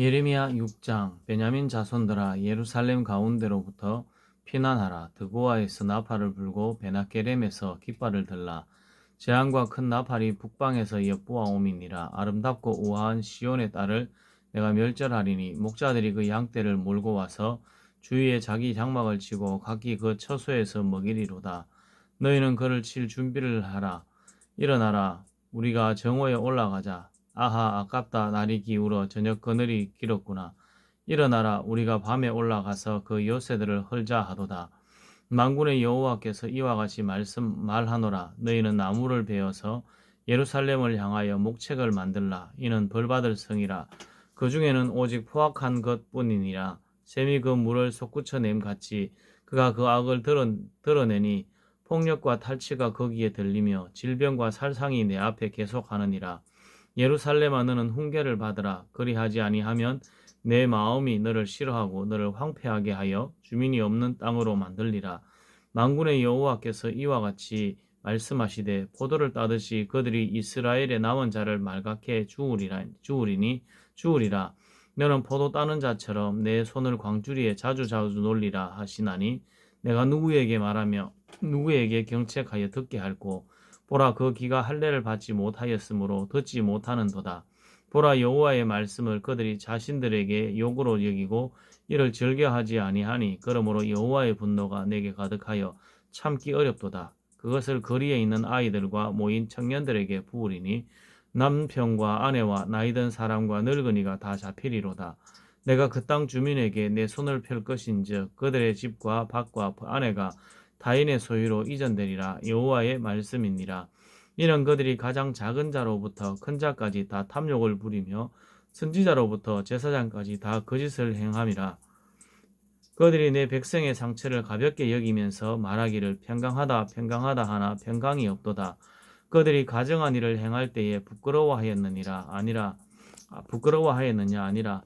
예레미야 6장 베냐민 자손들아 예루살렘 가운데로부터 피난하라. 드고아에서 나팔을 불고 베나게렘에서 깃발을 들라. 재앙과 큰 나팔이 북방에서 엿보아오미니라. 아름답고 우아한 시온의 딸을 내가 멸절하리니 목자들이 그 양떼를 몰고 와서 주위에 자기 장막을 치고 각기 그 처소에서 먹이리로다. 너희는 그를 칠 준비를 하라. 일어나라. 우리가 정오에 올라가자 아하 아깝다. 날이 기울어 저녁 그늘이 길었구나. 일어나라. 우리가 밤에 올라가서 그 요새들을 헐자 하도다. 만군의 여호와께서 이와 같이 말씀 말하노라. 너희는 나무를 베어서 예루살렘을 향하여 목책을 만들라. 이는 벌받을 성이라. 그 중에는 오직 포악한 것뿐이니라. 샘이 그 물을 솟구쳐냄 같이 그가 그 악을 드러, 드러 내니 폭력과 탈취가 거기에 들리며 질병과 살상이 내 앞에 계속하느니라 예루살렘아 너는 훈계를 받으라. 그리하지 아니하면 내 마음이 너를 싫어하고 너를 황폐하게 하여 주민이 없는 땅으로 만들리라. 만군의 여호와께서 이와 같이 말씀하시되 포도를 따듯이 그들이 이스라엘의 남은 자를 말갛게 주우리라 주우리니 주우리라. 너는 포도 따는 자처럼 내 손을 광주리에 자주 자주 놀리라 하시나니 내가 누구에게 말하며 누구에게 경책하여 듣게 할고 보라 그 귀가 할례를 받지 못하였으므로 듣지 못하는도다. 보라 여호와의 말씀을 그들이 자신들에게 욕으로 여기고 이를 즐겨하지 아니하니 그러므로 여호와의 분노가 내게 가득하여 참기 어렵도다. 그것을 거리에 있는 아이들과 모인 청년들에게 부으리니 남편과 아내와 나이든 사람과 늙은이가 다 잡히리로다. 내가 그 땅 주민에게 내 손을 펼 것인즉 그들의 집과 밭과 아내가 타인의 소유로 이전되리라 여호와의 말씀이니라. 이는 그들이 가장 작은 자로부터 큰 자까지 다 탐욕을 부리며 선지자로부터 제사장까지 다 거짓을 행함이라. 그들이 내 백성의 상처를 가볍게 여기면서 말하기를 평강하다 평강하다 하나 평강이 없도다. 그들이 가정한 일을 행할 때에 부끄러워하였느니라 아니라 아, 부끄러워하였느냐 아니라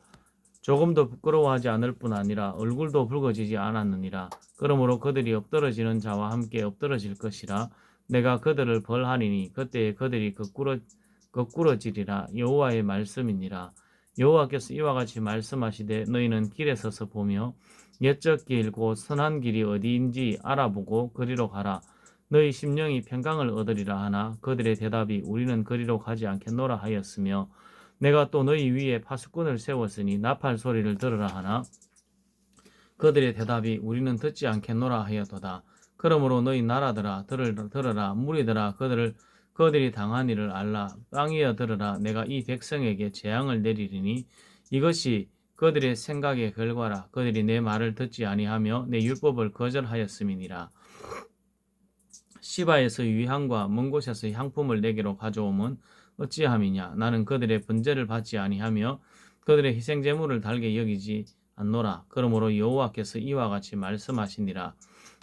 조금도 부끄러워하지 않을 뿐 아니라 얼굴도 붉어지지 않았느니라. 그러므로 그들이 엎드러지는 자와 함께 엎드러질 것이라. 내가 그들을 벌하리니 그때에 그들이 거꾸러 거꾸러지리라. 여호와의 말씀이니라. 여호와께서 이와 같이 말씀하시되 너희는 길에 서서 보며 옛적 길 곧 선한 길이 어디인지 알아보고 그리로 가라. 너희 심령이 평강을 얻으리라 하나 그들의 대답이 우리는 그리로 가지 않겠노라 하였으며 내가 또 너희 위에 파수꾼을 세웠으니 나팔 소리를 들으라 하나? 그들의 대답이 우리는 듣지 않겠노라 하였도다. 그러므로 너희 나라들아 들을, 들으라 무리들아 그들을 그들이 당한 일을 알라. 땅이여 들으라. 내가 이 백성에게 재앙을 내리리니 이것이 그들의 생각의 결과라. 그들이 내 말을 듣지 아니하며 내 율법을 거절하였음이니라. 시바에서 유향과 먼 곳에서 향품을 내게로 가져오면 어찌함이냐? 나는 그들의 분재를 받지 아니하며 그들의 희생 제물을 달게 여기지 않노라. 그러므로 여호와께서 이와 같이 말씀하시니라.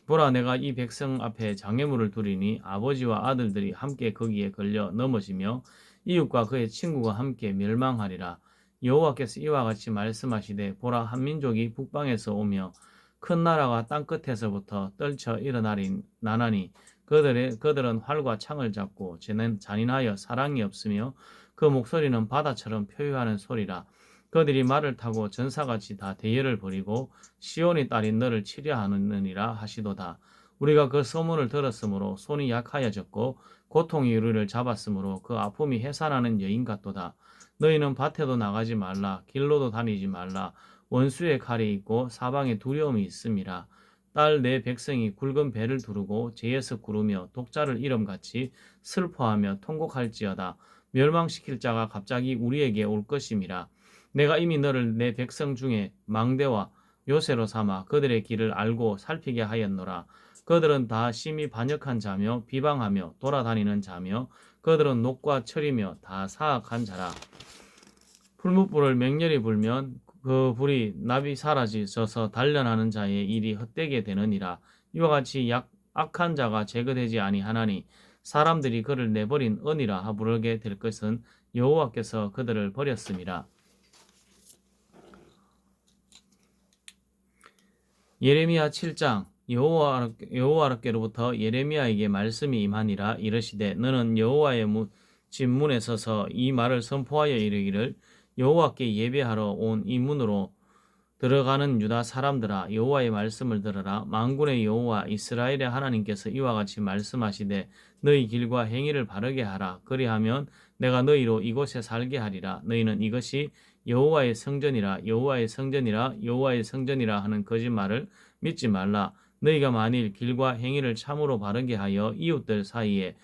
보라 내가 이 백성 앞에 장애물을 두리니 아버지와 아들들이 함께 거기에 걸려 넘어지며 이웃과 그의 친구가 함께 멸망하리라. 여호와께서 이와 같이 말씀하시되 보라 한 민족이 북방에서 오며 큰 나라가 땅 끝에서부터 떨쳐 일어나리 나나니 그들의, 그들은 활과 창을 잡고 잔인하여 사랑이 없으며 그 목소리는 바다처럼 표유하는 소리라. 그들이 말을 타고 전사같이 다 대열을 벌이고 시온의 딸인 너를 치려하느니라 하시도다. 우리가 그 소문을 들었으므로 손이 약하여졌고 고통이 우리를 잡았으므로 그 아픔이 해산하는 여인 같도다. 너희는 밭에도 나가지 말라 길로도 다니지 말라 원수의 칼이 있고 사방에 두려움이 있음이라. 딸 내 백성이 굵은 배를 두르고 죄에서 구르며 독자를 이름같이 슬퍼하며 통곡할지어다. 멸망시킬 자가 갑자기 우리에게 올 것임이라. 내가 이미 너를 내 백성 중에 망대와 요새로 삼아 그들의 길을 알고 살피게 하였노라. 그들은 다 심히 반역한 자며 비방하며 돌아다니는 자며 그들은 녹과 철이며 다 사악한 자라. 풀무불을 맹렬히 불면 그 불이 납이 사라지셔서 단련하는 자의 일이 헛되게 되느니라. 이와 같이 약, 악한 자가 제거되지 아니하나니 사람들이 그를 내버린 은이라 부르게 될 것은 여호와께서 그들을 버렸음이라. 예레미야 7장 여호와 여호와께로부터 예레미야에게 말씀이 임하니라 이르시되 너는 여호와의 문, 집문에 서서 이 말을 선포하여 이르기를 여호와께 예배하러 온 이 문으로 들어가는 유다 사람들아 여호와의 말씀을 들으라. 만군의 여호와 이스라엘의 하나님께서 이와 같이 말씀하시되 너희 길과 행위를 바르게 하라. 그리하면 내가 너희로 이곳에 살게 하리라. 너희는 이것이 여호와의 성전이라 여호와의 성전이라 여호와의 성전이라 하는 거짓말을 믿지 말라. 너희가 만일 길과 행위를 참으로 바르게 하여 이웃들 사이에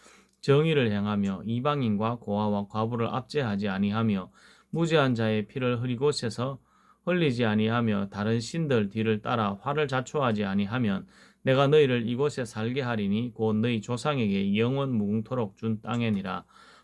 정의를 행하며 이방인과 고아와 과부를 압제하지 아니하며 무죄한 자의 피를 흐리곳에서 흘리지 아니하며 다른 신들 뒤를 따라 화를 자초하지 아니하면 내가 너희를 이곳에 살게 하리니 곧 너희 조상에게 영원 무궁토록 준 땅에니라.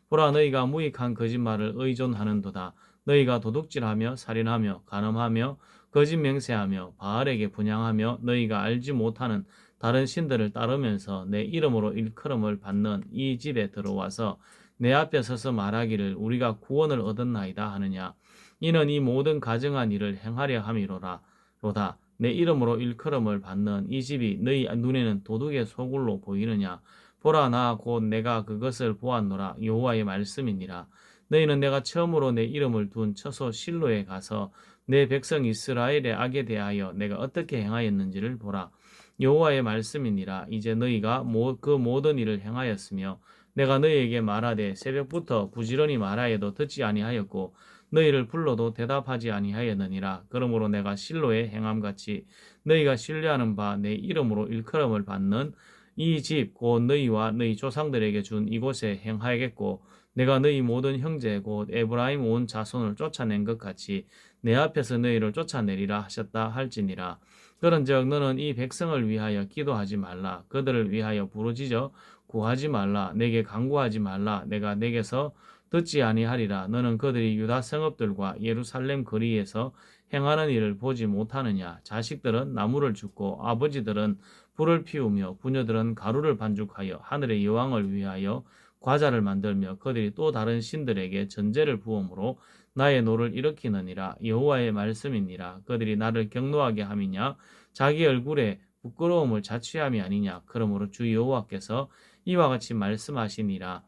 보라 너희가 무익한 거짓말을 의존하는도다. 너희가 도둑질하며 살인하며 간음하며 거짓 맹세하며 바알에게 분양하며 너희가 알지 못하는 다른 신들을 따르면서 내 이름으로 일컬음을 받는 이 집에 들어와서 내 앞에 서서 말하기를 우리가 구원을 얻었나이다 하느냐. 이는 이 모든 가정한 일을 행하려 함이로라. 로다 내 이름으로 일컬음을 받는 이 집이 너희 눈에는 도둑의 소굴로 보이느냐? 보라 나 곧 내가 그것을 보았노라. 여호와의 말씀이니라. 너희는 내가 처음으로 내 이름을 둔 처소 실로에 가서 내 백성 이스라엘의 악에 대하여 내가 어떻게 행하였는지를 보라. 여호와의 말씀이니라. 이제 너희가 그 모든 일을 행하였으며 내가 너희에게 말하되 새벽부터 부지런히 말하여도 듣지 아니하였고 너희를 불러도 대답하지 아니하였느니라. 그러므로 내가 실로의 행함같이 너희가 신뢰하는 바 내 이름으로 일컬음을 받는 이 집 곧 너희와 너희 조상들에게 준 이곳에 행하겠고 내가 너희 모든 형제 곧 에브라임 온 자손을 쫓아낸 것 같이 내 앞에서 너희를 쫓아내리라 하셨다 할지니라. 그런즉 너는 이 백성을 위하여 기도하지 말라. 그들을 위하여 부르짖어 구하지 말라. 내게 간구하지 말라. 내가 내게서 듣지 아니하리라. 너는 그들이 유다 성읍들과 예루살렘 거리에서 행하는 일을 보지 못하느냐? 자식들은 나무를 줍고 아버지들은 불을 피우며 부녀들은 가루를 반죽하여 하늘의 여왕을 위하여 과자를 만들며 그들이 또 다른 신들에게 전제를 부음으로 나의 노를 일으키느니라. 여호와의 말씀이니라. 그들이 나를 경노하게 함이냐? 자기 얼굴에 부끄러움을 자취함이 아니냐? 그러므로 주 여호와께서 이와 같이 말씀하시니라.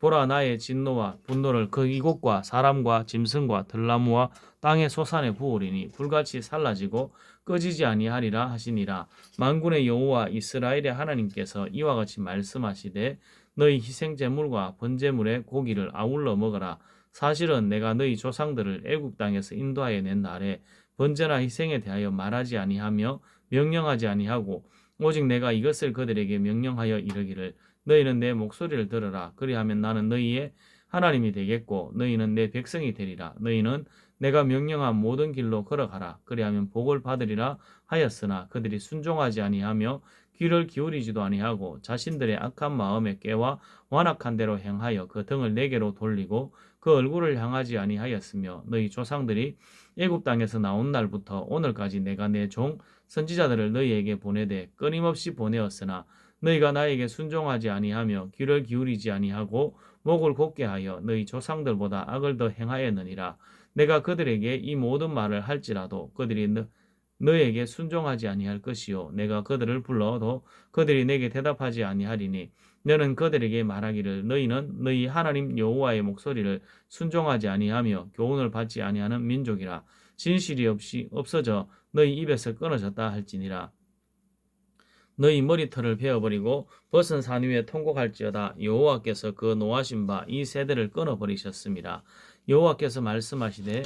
보라 나의 진노와 분노를 그 이곳과 사람과 짐승과 들나무와 땅의 소산에 부으리니 불같이 살라지고 꺼지지 아니하리라 하시니라. 만군의 여호와 이스라엘의 하나님께서 이와 같이 말씀하시되 너희 희생 제물과 번제물의 고기를 아울러 먹어라. 사실은 내가 너희 조상들을 애굽 땅에서 인도하여 낸 날에 번제나 희생에 대하여 말하지 아니하며 명령하지 아니하고 오직 내가 이것을 그들에게 명령하여 이르기를 너희는 내 목소리를 들으라. 그리하면 나는 너희의 하나님이 되겠고 너희는 내 백성이 되리라. 너희는 내가 명령한 모든 길로 걸어가라. 그리하면 복을 받으리라 하였으나 그들이 순종하지 아니하며 귀를 기울이지도 아니하고 자신들의 악한 마음에 깨와 완악한 대로 행하여 그 등을 내게로 돌리고 그 얼굴을 향하지 아니하였으며 너희 조상들이 애굽 땅에서 나온 날부터 오늘까지 내가 내 종 선지자들을 너희에게 보내되 끊임없이 보내었으나 너희가 나에게 순종하지 아니하며 귀를 기울이지 아니하고 목을 곧게 하여 너희 조상들보다 악을 더 행하였느니라. 내가 그들에게 이 모든 말을 할지라도 그들이 너, 너에게 순종하지 아니할 것이요. 내가 그들을 불러도 그들이 내게 대답하지 아니하리니 너는 그들에게 말하기를 너희는 너희 하나님 여호와의 목소리를 순종하지 아니하며 교훈을 받지 아니하는 민족이라. 진실이 없이 없어져 너희 입에서 끊어졌다 할지니라 너희 머리털을 베어버리고 벗은 산 위에 통곡할지어다 여호와께서 그 노하신 바 이 세대를 끊어버리셨습니다. 여호와께서 말씀하시되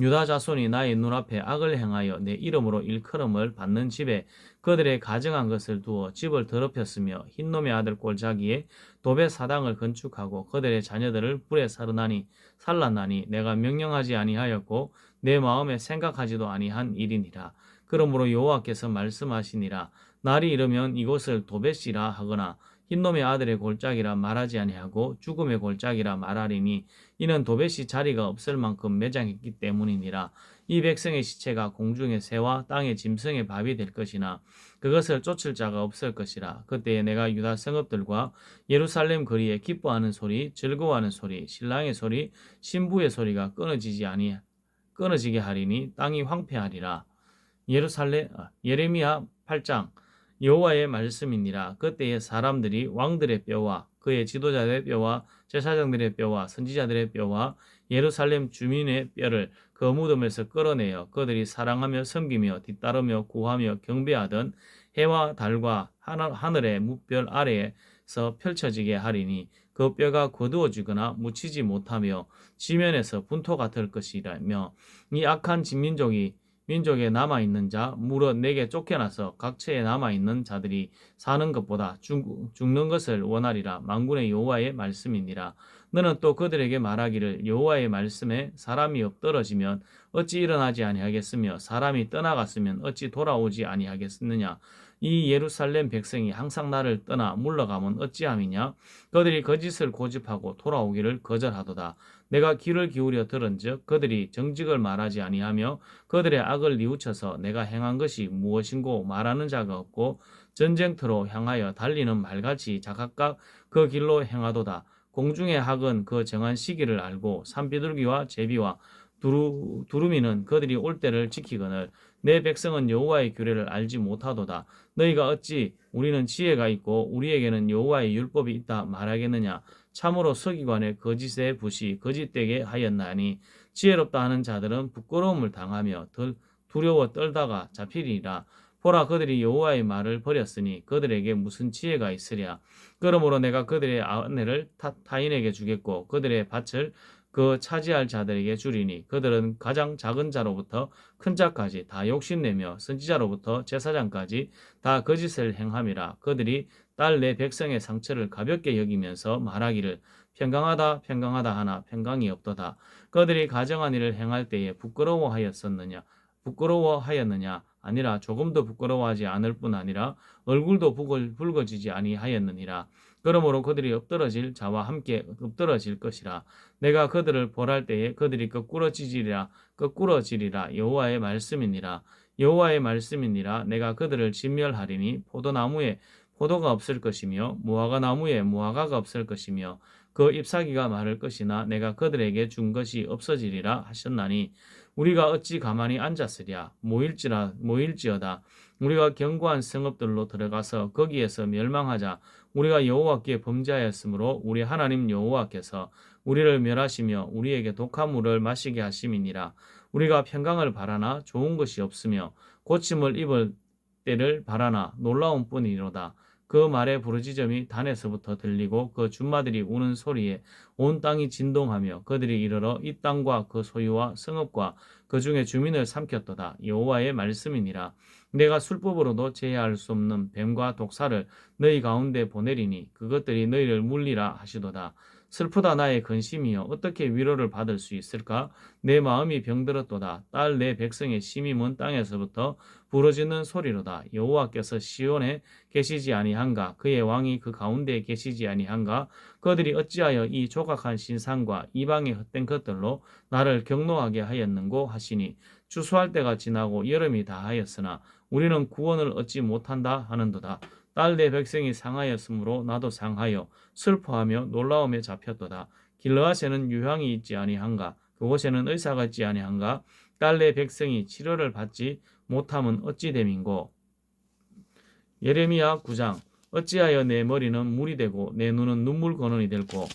유다 자손이 나의 눈앞에 악을 행하여 내 이름으로 일컬음을 받는 집에 그들의 가정한 것을 두어 집을 더럽혔으며 흰놈의 아들 꼴자기에 도배 사당을 건축하고 그들의 자녀들을 불에 살으나니 살랐나니 내가 명령하지 아니하였고 내 마음에 생각하지도 아니한 일이니라. 그러므로 여호와께서 말씀하시니라 날이 이르면 이곳을 도벳이라 하거나 흰놈의 아들의 골짜기라 말하지 아니하고 죽음의 골짜기라 말하리니 이는 도벳이 자리가 없을 만큼 매장했기 때문이니라. 이 백성의 시체가 공중의 새와 땅의 짐승의 밥이 될 것이나 그것을 쫓을 자가 없을 것이라. 그때에 내가 유다 성읍들과 예루살렘 거리에 기뻐하는 소리 즐거워하는 소리 신랑의 소리 신부의 소리가 끊어지지 아니 끊어지게 하리니 땅이 황폐하리라. 예루살렘 아, 예레미야 8장 여호와의 말씀이니라. 그때의 사람들이 왕들의 뼈와 그의 지도자들의 뼈와 제사장들의 뼈와 선지자들의 뼈와 예루살렘 주민의 뼈를 그 무덤에서 끌어내어 그들이 사랑하며 섬기며 뒤따르며 구하며 경배하던 해와 달과 하늘- 하늘의 무별 아래에서 펼쳐지게 하리니 그 뼈가 거두어지거나 묻히지 못하며 지면에서 분토가 될 것이라며 이 악한 진민족이 민족에 남아 있는 자 무릇 내게 쫓겨나서 각처에 남아 있는 자들이 사는 것보다 죽, 죽는 것을 원하리라. 만군의 여호와의 말씀이니라. 너는 또 그들에게 말하기를 여호와의 말씀에 사람이 엎드러지면 어찌 일어나지 아니하겠으며 사람이 떠나갔으면 어찌 돌아오지 아니하겠느냐? 이 예루살렘 백성이 항상 나를 떠나 물러가면 어찌함이냐? 그들이 거짓을 고집하고 돌아오기를 거절하도다 내가 귀를 기울여 들은즉 그들이 정직을 말하지 아니하며 그들의 악을 뉘우쳐서 내가 행한 것이 무엇인고 말하는 자가 없고 전쟁터로 향하여 달리는 말같이 자각각 그 길로 행하도다. 공중의 학은 그 정한 시기를 알고 산비둘기와 제비와 두루, 두루미는 그들이 올 때를 지키거늘 내 백성은 여호와의 규례를 알지 못하도다. 너희가 어찌 우리는 지혜가 있고 우리에게는 여호와의 율법이 있다 말하겠느냐 참으로 서기관의 거짓의 붓이 거짓되게 하였나니 지혜롭다 하는 자들은 부끄러움을 당하며 덜 두려워 떨다가 잡히리라. 보라 그들이 여호와의 말을 버렸으니 그들에게 무슨 지혜가 있으랴? 그러므로 내가 그들의 아내를 타, 타인에게 주겠고 그들의 밭을 그 차지할 자들에게 주리니 그들은 가장 작은 자로부터 큰 자까지 다 욕심내며 선지자로부터 제사장까지 다 거짓을 행함이라. 그들이 딸 내 백성의 상처를 가볍게 여기면서 말하기를 평강하다 평강하다 하나 평강이 없도다. 그들이 가정한 일을 행할 때에 부끄러워하였었느냐 부끄러워하였느냐 아니라 조금도 부끄러워하지 않을 뿐 아니라 얼굴도 붉을, 붉어지지 아니하였느니라. 그러므로 그들이 엎드러질 자와 함께 엎드러질 것이라. 내가 그들을 벌할 때에 그들이 거꾸러지리라 거꾸러지리라. 여호와의 말씀이니라. 여호와의 말씀이니라. 내가 그들을 진멸하리니 포도나무에 포도가 없을 것이며 무화과 나무에 무화과가 없을 것이며 그 잎사귀가 마를 것이나 내가 그들에게 준 것이 없어지리라 하셨나니 우리가 어찌 가만히 앉았으랴? 모일지라 모일지어다. 우리가 견고한 성읍들로 들어가서 거기에서 멸망하자. 우리가 여호와께 범죄하였으므로 우리 하나님 여호와께서 우리를 멸하시며 우리에게 독한 물을 마시게 하심이니라. 우리가 평강을 바라나 좋은 것이 없으며 고침을 입을 때를 바라나 놀라운 뿐이로다 그 말의 부르짖음이 단에서부터 들리고 그 준마들이 우는 소리에 온 땅이 진동하며 그들이 이르러 이 땅과 그 소유와 성읍과 그 중에 주민을 삼켰도다. 여호와의 말씀이니라. 내가 술법으로도 제해할 수 없는 뱀과 독사를 너희 가운데 보내리니 그것들이 너희를 물리라 하시도다 슬프다 나의 근심이여. 어떻게 위로를 받을 수 있을까? 내 마음이 병들었도다. 딸 내 백성의 먼 땅에서부터 부러지는 소리로다. 여호와께서 시온에 계시지 아니한가? 그의 왕이 그 가운데에 계시지 아니한가? 그들이 어찌하여 이 조각한 신상과 이방의 헛된 것들로 나를 경노하게 하였는고 하시니? 추수할 때가 지나고 여름이 다하였으나 우리는 구원을 얻지 못한다 하는도다 딸 내 백성이 상하였으므로 나도 상하여 슬퍼하며 놀라움에 잡혔도다. 길르앗에는 유향이 있지 아니한가? 그곳에는 의사가 있지 아니한가? 딸 내 백성이 치료를 받지 못함은 어찌 됨인고? 예레미야 9장. 어찌하여 내 머리는 물이 되고 내 눈은 눈물 근원이 될고?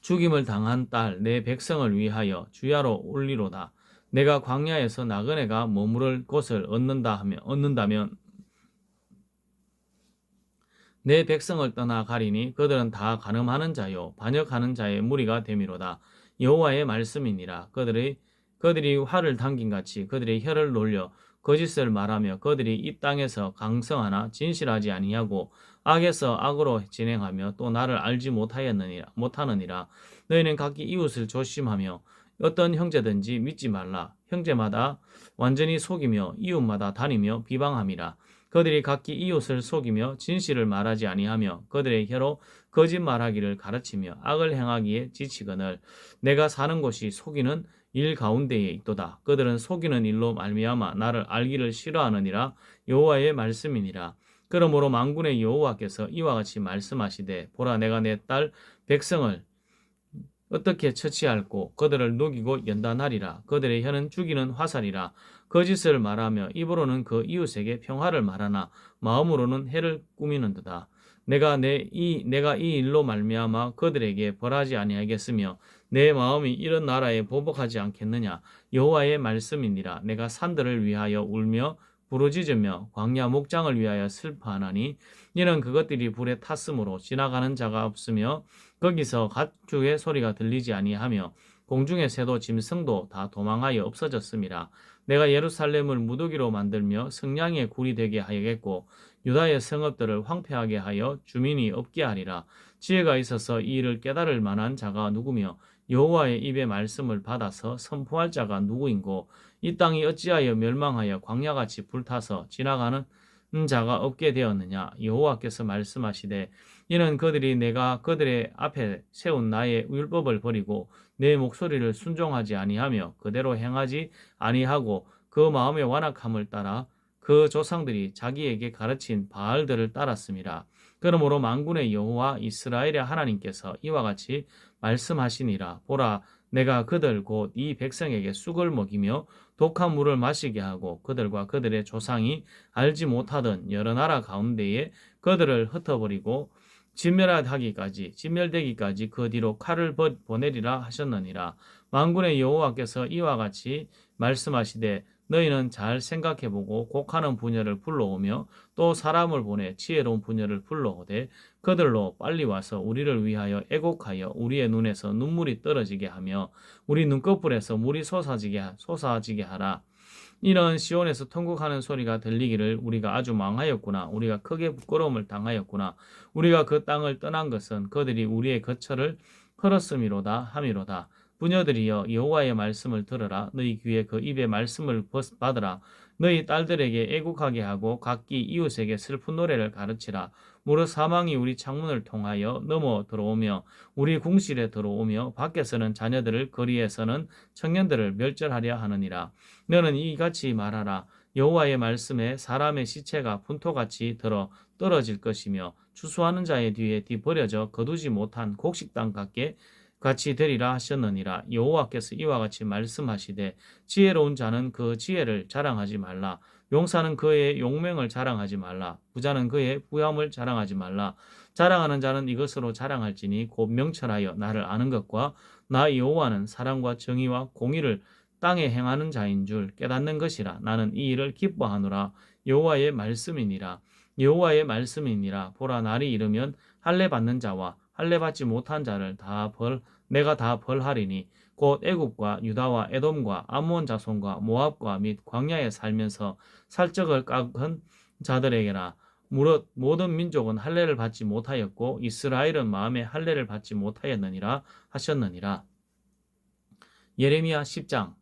죽임을 당한 딸 내 백성을 위하여 주야로 올리로다. 내가 광야에서 나그네가 머무를 곳을 얻는다 하면 얻는다면 내 백성을 떠나 가리니 그들은 다 간음하는 자요 반역하는 자의 무리가 되미로다. 여호와의 말씀이니라. 그들이 그들이 활을 당긴 같이 그들의 혀를 놀려 거짓을 말하며 그들이 이 땅에서 강성하나 진실하지 아니하고 악에서 악으로 진행하며 또 나를 알지 못하였느니라 못하느니라. 너희는 각기 이웃을 조심하며 어떤 형제든지 믿지 말라. 형제마다 완전히 속이며 이웃마다 다니며 비방함이라 그들이 각기 이웃을 속이며 진실을 말하지 아니하며 그들의 혀로 거짓말하기를 가르치며 악을 행하기에 지치거늘 내가 사는 곳이 속이는 일 가운데에 있도다. 그들은 속이는 일로 말미암아 나를 알기를 싫어하느니라 여호와의 말씀이니라. 그러므로 만군의 여호와께서 이와 같이 말씀하시되 보라 내가 내 딸 백성을 어떻게 처치할고 그들을 녹이고 연단하리라. 그들의 혀는 죽이는 화살이라. 거짓을 말하며 입으로는 그 이웃에게 평화를 말하나 마음으로는 해를 꾸미는도다. 내가 내 이 내가 이 일로 말미암아 그들에게 벌하지 아니하겠으며 내 마음이 이런 나라에 보복하지 않겠느냐? 여호와의 말씀이니라. 내가 산들을 위하여 울며 부르짖으며 광야 목장을 위하여 슬퍼하나니 이는 그것들이 불에 탔으므로 지나가는 자가 없으며 거기서 가축의 소리가 들리지 아니하며 공중의 새도 짐승도 다 도망하여 없어졌음이라 내가 예루살렘을 무더기로 만들며 성량의 굴이 되게 하겠고 유다의 성읍들을 황폐하게 하여 주민이 없게 하리라. 지혜가 있어서 이 일을 깨달을 만한 자가 누구며 여호와의 입의 말씀을 받아서 선포할 자가 누구인고 이 땅이 어찌하여 멸망하여 광야같이 불타서 지나가는 자가 없게 되었느냐 여호와께서 말씀하시되 이는 그들이 내가 그들의 앞에 세운 나의 율법을 버리고 내 목소리를 순종하지 아니하며 그대로 행하지 아니하고 그 마음의 완악함을 따라 그 조상들이 자기에게 가르친 바알들을 따랐습니다. 그러므로 만군의 여호와 이스라엘의 하나님께서 이와 같이 말씀하시니라 보라 내가 그들 곧 이 백성에게 쑥을 먹이며 독한 물을 마시게 하고 그들과 그들의 조상이 알지 못하던 여러 나라 가운데에 그들을 흩어버리고 진멸하기까지 진멸되기까지 그 뒤로 칼을 버- 보내리라 하셨느니라. 만군의 여호와께서 이와 같이 말씀하시되 너희는 잘 생각해보고 곡하는 부녀를 불러오며 또 사람을 보내 지혜로운 부녀를 불러오되 그들로 빨리 와서 우리를 위하여 애곡하여 우리의 눈에서 눈물이 떨어지게 하며 우리 눈꺼풀에서 물이 솟아지게 하- 솟아지게 하라. 이런 시온에서 통곡하는 소리가 들리기를 우리가 아주 망하였구나. 우리가 크게 부끄러움을 당하였구나. 우리가 그 땅을 떠난 것은 그들이 우리의 거처를 흘었음이로다 함이로다. 부녀들이여 여호와의 말씀을 들으라. 너희 귀에 그 입의 말씀을 벗- 받으라. 너희 딸들에게 애국하게 하고 각기 이웃에게 슬픈 노래를 가르치라. 무릇 사망이 우리 창문을 통하여 넘어 들어오며 우리 궁실에 들어오며 밖에서는 자녀들을 거리에서는 청년들을 멸절하려 하느니라. 너는 이같이 말하라. 여호와의 말씀에 사람의 시체가 분토같이 들어 떨어질 것이며 추수하는 자의 뒤에 뒤버려져 거두지 못한 곡식당 같게 같이 되리라 하셨느니라. 여호와께서 이와 같이 말씀하시되 지혜로운 자는 그 지혜를 자랑하지 말라. 용사는 그의 용맹을 자랑하지 말라. 부자는 그의 부함을 자랑하지 말라. 자랑하는 자는 이것으로 자랑할지니 곧 명철하여 나를 아는 것과 나 여호와는 사랑과 정의와 공의를 땅에 행하는 자인 줄 깨닫는 것이라. 나는 이 일을 기뻐하노라. 여호와의 말씀이니라. 여호와의 말씀이니라. 보라 날이 이르면 할례 받는 자와 할례 받지 못한 자를 다 벌 내가 다 벌하리니 곧 애굽과 유다와 에돔과 암몬 자손과 모압과 및 광야에 살면서 살적을 깎은 자들에게라. 무릇 모든 민족은 할례를 받지 못하였고 이스라엘은 마음에 할례를 받지 못하였느니라 하셨느니라. 예레미야 10장.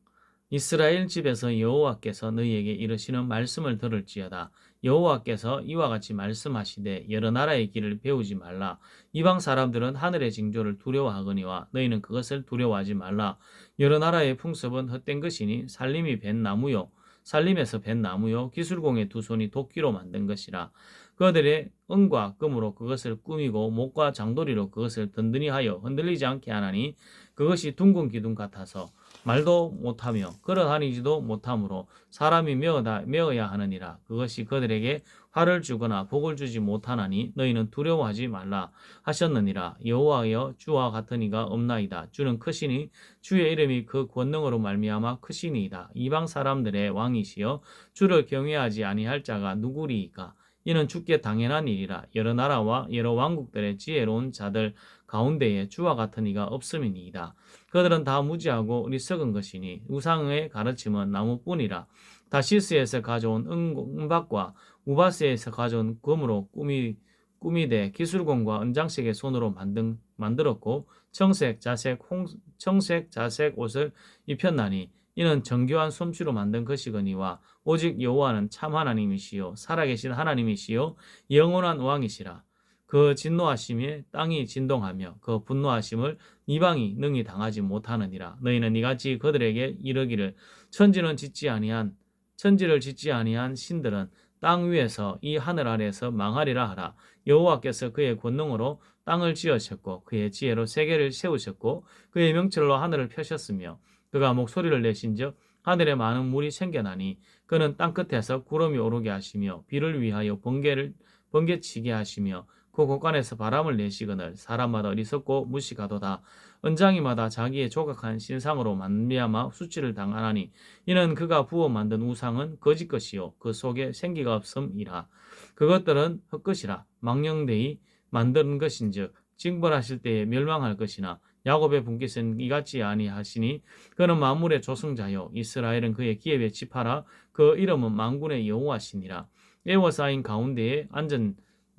이스라엘 집에서 여호와께서 너희에게 이르시는 말씀을 들을지어다 여호와께서 이와 같이 말씀하시되 여러 나라의 길을 배우지 말라. 이방 사람들은 하늘의 징조를 두려워하거니와 너희는 그것을 두려워하지 말라. 여러 나라의 풍습은 헛된 것이니 살림이 벤 나무요 살림에서 벤 나무요 기술공의 두 손이 도끼로 만든 것이라. 그들의 은과 금으로 그것을 꾸미고 목과 장도리로 그것을 든든히 하여 흔들리지 않게 하나니 그것이 둥근 기둥 같아서 말도 못하며 걸어다니지도 못하므로 사람이 메어다, 메어야 하느니라. 그것이 그들에게 화를 주거나 복을 주지 못하나니 너희는 두려워하지 말라 하셨느니라. 여호와여 주와 같은 이가 없나이다. 주는 크시니 주의 이름이 그 권능으로 말미암아 크시니이다. 이방 사람들의 왕이시여 주를 경외하지 아니할 자가 누구리이까? 이는 주께 당연한 일이라. 여러 나라와 여러 왕국들의 지혜로운 자들 가운데에 주와 같은 이가 없음이니이다. 그들은 다 무지하고 어리석은 것이니 우상의 가르침은 나무뿐이라. 다시스에서 가져온 은- 은박과 우바스에서 가져온 금으로 꾸미 꾸미되 기술공과 은장식의 손으로 만든 만들었고 청색, 자색, 홍, 청색, 자색 옷을 입혔나니 이는 정교한 솜씨로 만든 것이거니와 오직 여호와는 참 하나님이시요 살아계신 하나님이시요 영원한 왕이시라. 그 진노하심에 땅이 진동하며 그 분노하심을 이방이 능히 당하지 못하느니라. 너희는 이같이 그들에게 이르기를 천지는 짓지 아니한 천지를 짓지 아니한 신들은 땅 위에서 이 하늘 아래에서 망하리라 하라. 여호와께서 그의 권능으로 땅을 지으셨고 그의 지혜로 세계를 세우셨고 그의 명철로 하늘을 펴셨으며 그가 목소리를 내신즉 하늘에 많은 물이 생겨나니 그는 땅 끝에서 구름이 오르게 하시며 비를 위하여 번개를 번개치게 하시며 그 곳간에서 바람을 내시거늘 사람마다 어리석고 무식하도다. 은장이마다 자기의 조각한 신상으로 만미암아 수치를 당하나니 이는 그가 부어 만든 우상은 거짓 것이요. 그 속에 생기가 없음이라. 그것들은 헛것이라. 망령되이 만든 것인즉 징벌하실 때에 멸망할 것이나 야곱의 분깃은 이같이 아니하시니 그는 만물의 조성자요. 이스라엘은 그의 기업에 지파라. 그 이름은 만군의 여호와시니라. 에워싸인 가운데에 앉은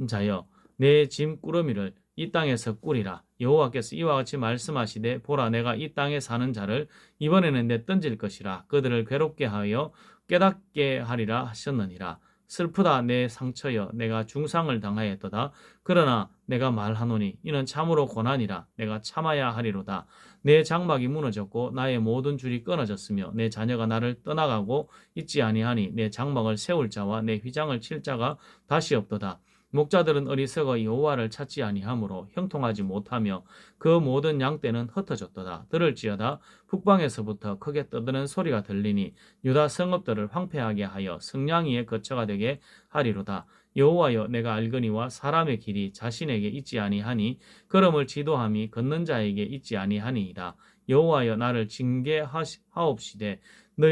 자여 내 짐 꾸러미를 이 땅에서 꾸리라. 여호와께서 이와 같이 말씀하시되 보라 내가 이 땅에 사는 자를 이번에는 내 던질 것이라. 그들을 괴롭게 하여 깨닫게 하리라 하셨느니라. 슬프다 내 상처여. 내가 중상을 당하였도다. 그러나 내가 말하노니 이는 참으로 고난이라. 내가 참아야 하리로다. 내 장막이 무너졌고 나의 모든 줄이 끊어졌으며 내 자녀가 나를 떠나가고 있지 아니하니 내 장막을 세울 자와 내 휘장을 칠 자가 다시 없도다 목자들은 어리석어 여호와를 찾지 아니하므로 형통하지 못하며 그 모든 양떼는 흩어졌도다. 들을지어다. 북방에서부터 크게 떠드는 소리가 들리니 유다 성읍들을 황폐하게 하여 성냥이의 거처가 되게 하리로다. 여호와여 내가 알거니와 사람의 길이 자신에게 있지 아니하니 걸음을 지도함이 걷는 자에게 있지 아니하니이다. 여호와여 나를 징계하옵시되 너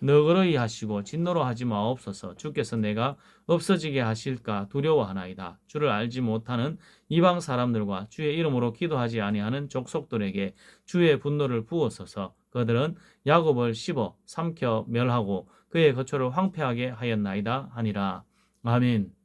너그러이 하시고 진노로 하지 마옵소서. 주께서 내가 없어지게 하실까 두려워하나이다. 주를 알지 못하는 이방 사람들과 주의 이름으로 기도하지 아니하는 족속들에게 주의 분노를 부어서서 그들은 야곱을 씹어 삼켜 멸하고 그의 거처를 황폐하게 하였나이다 하니라. 아멘